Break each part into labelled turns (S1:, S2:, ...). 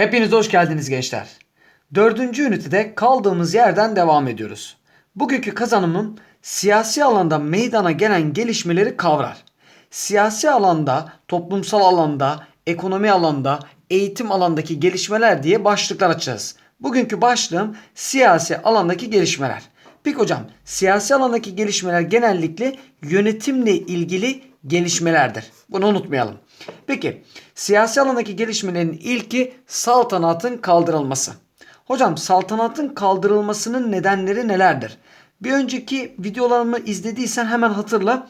S1: Hepiniz hoş geldiniz gençler. Dördüncü ünitede kaldığımız yerden devam ediyoruz. Bugünkü kazanımım siyasi alanda meydana gelen gelişmeleri kavrar. Siyasi alanda, toplumsal alanda, ekonomi alanda, eğitim alandaki gelişmeler diye başlıklar açacağız. Bugünkü başlığım siyasi alandaki gelişmeler. Peki hocam siyasi alandaki gelişmeler genellikle yönetimle ilgili gelişmelerdir. Bunu unutmayalım. Peki siyasi alandaki gelişmelerin ilki saltanatın kaldırılması. Hocam saltanatın kaldırılmasının nedenleri nelerdir? Bir önceki videolarımı izlediysen hemen hatırla.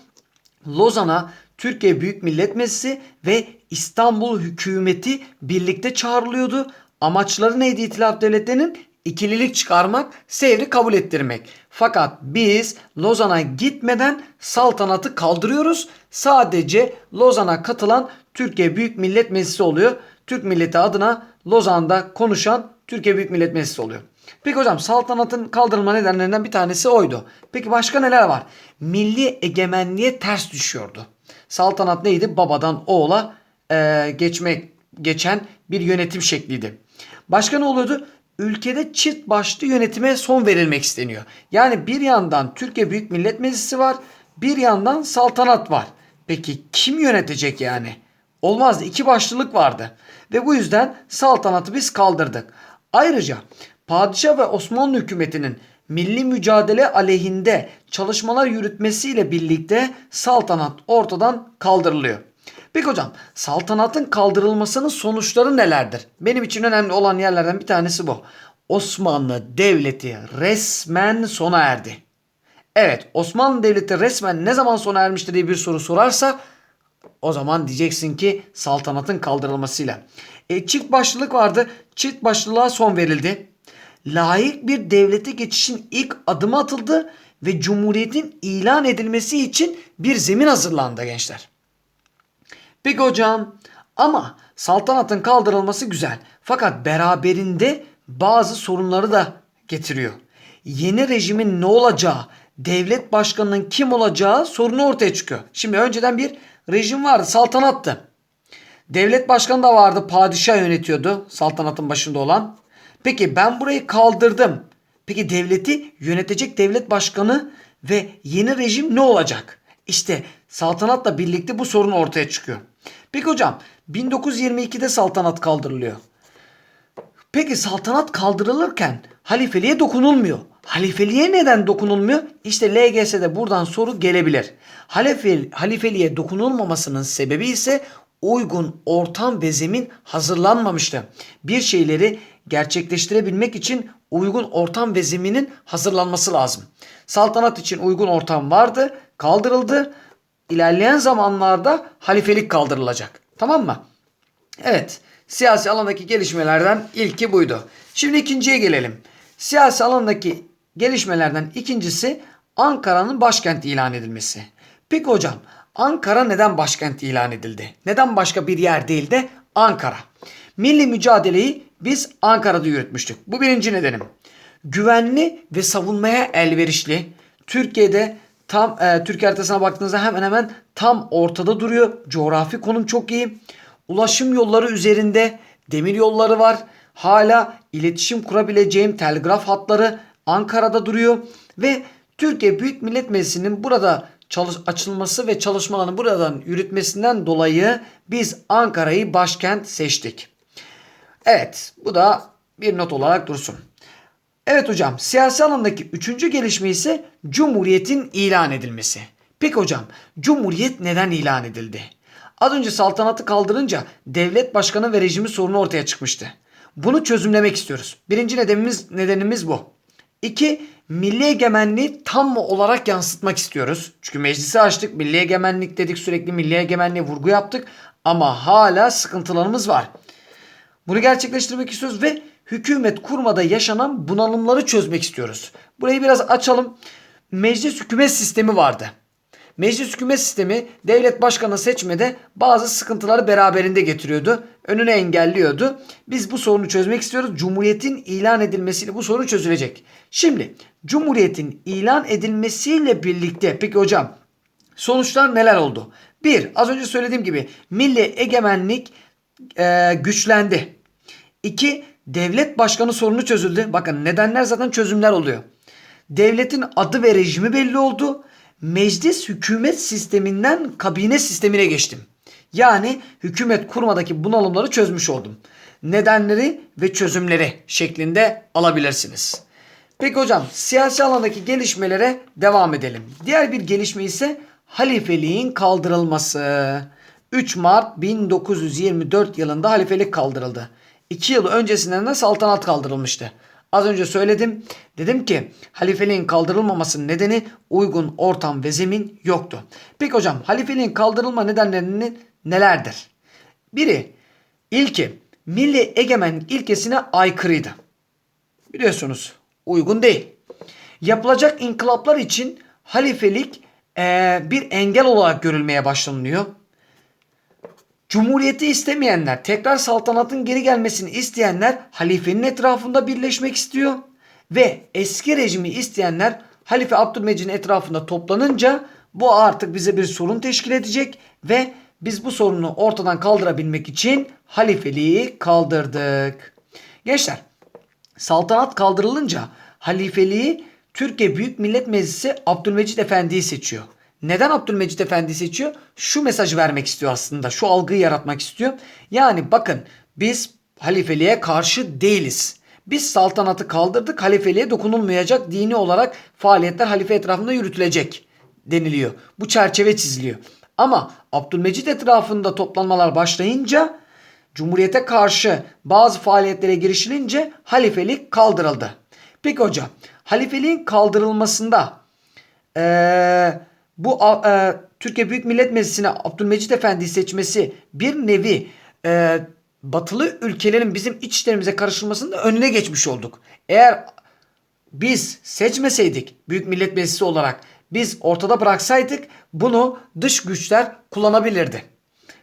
S1: Lozan'a Türkiye Büyük Millet Meclisi ve İstanbul hükümeti birlikte çağrılıyordu. Amaçları neydi itilaf devletlerinin? İkililik çıkarmak, Sevr'i kabul ettirmek. Fakat biz Lozan'a gitmeden saltanatı kaldırıyoruz. Sadece Lozan'a katılan Türkiye Büyük Millet Meclisi oluyor. Türk milleti adına Lozan'da konuşan Türkiye Büyük Millet Meclisi oluyor. Peki hocam saltanatın kaldırılma nedenlerinden bir tanesi oydu. Peki başka neler var? Milli egemenliğe ters düşüyordu. Saltanat neydi? Babadan oğula e, geçmek geçen bir yönetim şekliydi. Başka ne oluyordu? Ülkede çift başlı yönetime son verilmek isteniyor. Yani bir yandan Türkiye Büyük Millet Meclisi var, bir yandan saltanat var. Peki kim yönetecek yani? Olmazdı. İki başlılık vardı. Ve bu yüzden saltanatı biz kaldırdık. Ayrıca padişah ve Osmanlı hükümetinin milli mücadele aleyhinde çalışmalar yürütmesiyle birlikte saltanat ortadan kaldırılıyor. Peki hocam saltanatın kaldırılmasının sonuçları nelerdir? Benim için önemli olan yerlerden bir tanesi bu. Osmanlı Devleti resmen sona erdi. Evet Osmanlı Devleti resmen ne zaman sona ermiştir diye bir soru sorarsa o zaman diyeceksin ki saltanatın kaldırılmasıyla. E, çift başlılık vardı. Çift başlılığa son verildi. Layık bir devlete geçişin ilk adımı atıldı ve cumhuriyetin ilan edilmesi için bir zemin hazırlandı gençler. Peki hocam ama saltanatın kaldırılması güzel. Fakat beraberinde bazı sorunları da getiriyor. Yeni rejimin ne olacağı, devlet başkanının kim olacağı sorunu ortaya çıkıyor. Şimdi önceden bir rejim vardı, saltanattı. Devlet başkanı da vardı, padişah yönetiyordu saltanatın başında olan. Peki ben burayı kaldırdım. Peki devleti yönetecek devlet başkanı ve yeni rejim ne olacak? İşte saltanatla birlikte bu sorun ortaya çıkıyor. Peki hocam 1922'de saltanat kaldırılıyor. Peki saltanat kaldırılırken halifeliğe dokunulmuyor. Halifeliğe neden dokunulmuyor? İşte LGS'de buradan soru gelebilir. Halife, halifeliğe dokunulmamasının sebebi ise uygun ortam ve zemin hazırlanmamıştı. Bir şeyleri gerçekleştirebilmek için uygun ortam ve zeminin hazırlanması lazım. Saltanat için uygun ortam vardı, kaldırıldı. İlerleyen zamanlarda halifelik kaldırılacak. Tamam mı? Evet, siyasi alandaki gelişmelerden ilki buydu. Şimdi ikinciye gelelim. Siyasi alandaki gelişmelerden ikincisi Ankara'nın başkent ilan edilmesi. Peki hocam, Ankara neden başkent ilan edildi? Neden başka bir yer değil de Ankara? Milli mücadeleyi biz Ankara'da yürütmüştük. Bu birinci nedenim. Güvenli ve savunmaya elverişli. Türkiye'de tam e, Türkiye haritasına baktığınızda hemen hemen tam ortada duruyor. Coğrafi konum çok iyi. Ulaşım yolları üzerinde demir yolları var. Hala iletişim kurabileceğim telgraf hatları Ankara'da duruyor ve Türkiye Büyük Millet Meclisi'nin burada çalış açılması ve çalışmalarını buradan yürütmesinden dolayı biz Ankara'yı başkent seçtik. Evet bu da bir not olarak dursun. Evet hocam siyasi alandaki üçüncü gelişme ise Cumhuriyet'in ilan edilmesi. Peki hocam Cumhuriyet neden ilan edildi? Az önce saltanatı kaldırınca devlet başkanı ve rejimi sorunu ortaya çıkmıştı. Bunu çözümlemek istiyoruz. Birinci nedenimiz, nedenimiz bu. İki, milli egemenliği tam olarak yansıtmak istiyoruz. Çünkü meclisi açtık, milli egemenlik dedik sürekli milli egemenliğe vurgu yaptık. Ama hala sıkıntılarımız var. Bunu gerçekleştirmek istiyoruz ve hükümet kurmada yaşanan bunalımları çözmek istiyoruz. Burayı biraz açalım. Meclis hükümet sistemi vardı. Meclis hükümet sistemi devlet başkanı seçmede bazı sıkıntıları beraberinde getiriyordu. Önüne engelliyordu. Biz bu sorunu çözmek istiyoruz. Cumhuriyetin ilan edilmesiyle bu sorun çözülecek. Şimdi Cumhuriyetin ilan edilmesiyle birlikte peki hocam sonuçlar neler oldu? Bir az önce söylediğim gibi milli egemenlik e, güçlendi. İki, devlet başkanı sorunu çözüldü. Bakın nedenler zaten çözümler oluyor. Devletin adı ve rejimi belli oldu. Meclis hükümet sisteminden kabine sistemine geçtim. Yani hükümet kurmadaki bunalımları çözmüş oldum. Nedenleri ve çözümleri şeklinde alabilirsiniz. Peki hocam siyasi alandaki gelişmelere devam edelim. Diğer bir gelişme ise halifeliğin kaldırılması. 3 Mart 1924 yılında halifelik kaldırıldı. 2 yıl öncesinden de saltanat kaldırılmıştı. Az önce söyledim. Dedim ki halifeliğin kaldırılmamasının nedeni uygun ortam ve zemin yoktu. Peki hocam halifeliğin kaldırılma nedenlerini nelerdir? Biri ilki milli egemen ilkesine aykırıydı. Biliyorsunuz uygun değil. Yapılacak inkılaplar için halifelik eee, bir engel olarak görülmeye başlanılıyor. Cumhuriyeti istemeyenler, tekrar saltanatın geri gelmesini isteyenler halifenin etrafında birleşmek istiyor. Ve eski rejimi isteyenler Halife Abdülmecid'in etrafında toplanınca bu artık bize bir sorun teşkil edecek ve biz bu sorunu ortadan kaldırabilmek için halifeliği kaldırdık. Gençler saltanat kaldırılınca halifeliği Türkiye Büyük Millet Meclisi Abdülmecit Efendi'yi seçiyor. Neden Abdülmecit Efendi seçiyor? Şu mesajı vermek istiyor aslında. Şu algıyı yaratmak istiyor. Yani bakın biz halifeliğe karşı değiliz. Biz saltanatı kaldırdık. Halifeliğe dokunulmayacak. Dini olarak faaliyetler halife etrafında yürütülecek deniliyor. Bu çerçeve çiziliyor. Ama Abdülmecit etrafında toplanmalar başlayınca Cumhuriyete karşı bazı faaliyetlere girişilince halifelik kaldırıldı. Peki hocam halifeliğin kaldırılmasında eee, bu eee, Türkiye Büyük Millet Meclisi'ne Abdülmecit Efendi'yi seçmesi bir nevi eee, batılı ülkelerin bizim iç işlerimize karışılmasının önüne geçmiş olduk. Eğer biz seçmeseydik Büyük Millet Meclisi olarak biz ortada bıraksaydık bunu dış güçler kullanabilirdi.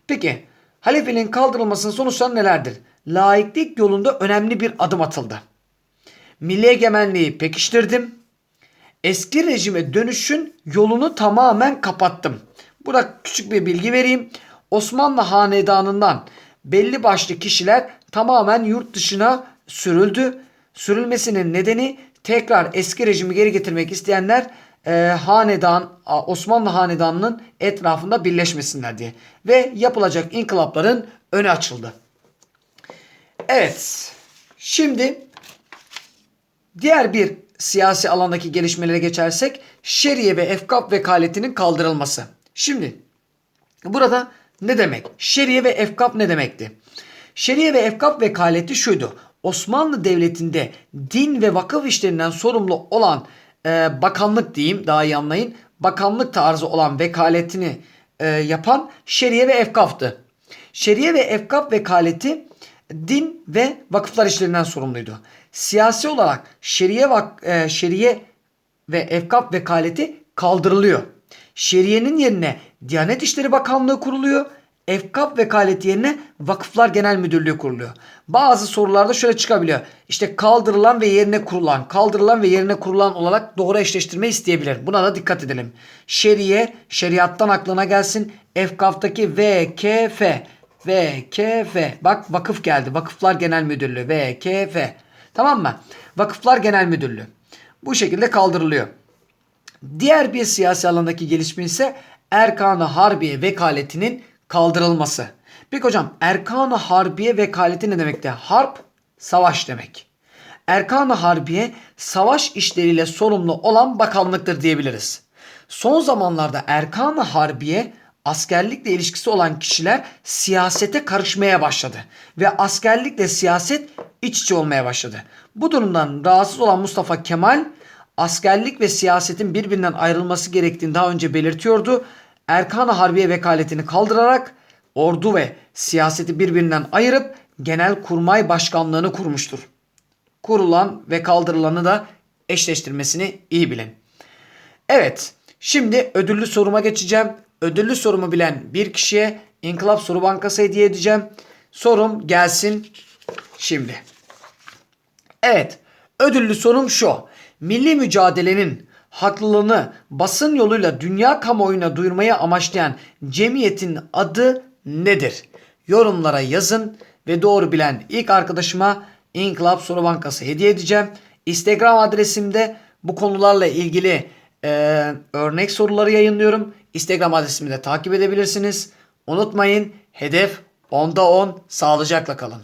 S1: Peki halifeliğin kaldırılmasının sonuçları nelerdir? Laiklik yolunda önemli bir adım atıldı. Milli egemenliği pekiştirdim. Eski rejime dönüşün yolunu tamamen kapattım. Burada küçük bir bilgi vereyim. Osmanlı hanedanından belli başlı kişiler tamamen yurt dışına sürüldü. Sürülmesinin nedeni tekrar eski rejimi geri getirmek isteyenler e, hanedan Osmanlı hanedanının etrafında birleşmesinler diye ve yapılacak inkılapların önü açıldı. Evet. Şimdi Diğer bir siyasi alandaki gelişmelere geçersek şeriye ve efkap vekaletinin kaldırılması. Şimdi burada ne demek? Şeriye ve efkap ne demekti? Şeriye ve efkap vekaleti şuydu. Osmanlı Devleti'nde din ve vakıf işlerinden sorumlu olan e, bakanlık diyeyim daha iyi anlayın. Bakanlık tarzı olan vekaletini e, yapan şeriye ve efkaftı. Şeriye ve efkap vekaleti din ve vakıflar işlerinden sorumluydu. Siyasi olarak şeriye, vak, e, şeriye ve efkap vekaleti kaldırılıyor. Şeriyenin yerine Diyanet İşleri Bakanlığı kuruluyor. Efkap vekaleti yerine Vakıflar Genel Müdürlüğü kuruluyor. Bazı sorularda şöyle çıkabiliyor. İşte kaldırılan ve yerine kurulan, kaldırılan ve yerine kurulan olarak doğru eşleştirme isteyebilir. Buna da dikkat edelim. Şeriye, şeriattan aklına gelsin. Efkaftaki VKF, VKF. Bak vakıf geldi. Vakıflar Genel Müdürlüğü, VKF. Tamam mı? Vakıflar Genel Müdürlüğü. Bu şekilde kaldırılıyor. Diğer bir siyasi alandaki gelişme ise Erkan-ı Harbiye vekaletinin kaldırılması. Peki hocam Erkan-ı Harbiye vekaleti ne demekti? Harp, savaş demek. Erkan-ı Harbiye savaş işleriyle sorumlu olan bakanlıktır diyebiliriz. Son zamanlarda Erkan-ı Harbiye askerlikle ilişkisi olan kişiler siyasete karışmaya başladı. Ve askerlikle siyaset iç içe olmaya başladı. Bu durumdan rahatsız olan Mustafa Kemal askerlik ve siyasetin birbirinden ayrılması gerektiğini daha önce belirtiyordu. Erkan-ı Harbiye vekaletini kaldırarak ordu ve siyaseti birbirinden ayırıp genel kurmay başkanlığını kurmuştur. Kurulan ve kaldırılanı da eşleştirmesini iyi bilin. Evet, şimdi ödüllü soruma geçeceğim. Ödüllü sorumu bilen bir kişiye İnkılap Soru Bankası hediye edeceğim. Sorum gelsin şimdi. Evet, ödüllü sorum şu. Milli mücadelenin haklılığını basın yoluyla dünya kamuoyuna duyurmayı amaçlayan cemiyetin adı nedir? Yorumlara yazın ve doğru bilen ilk arkadaşıma İnkılap Soru Bankası hediye edeceğim. Instagram adresimde bu konularla ilgili e, örnek soruları yayınlıyorum. Instagram adresimi de takip edebilirsiniz. Unutmayın hedef 10'da 10 sağlıcakla kalın.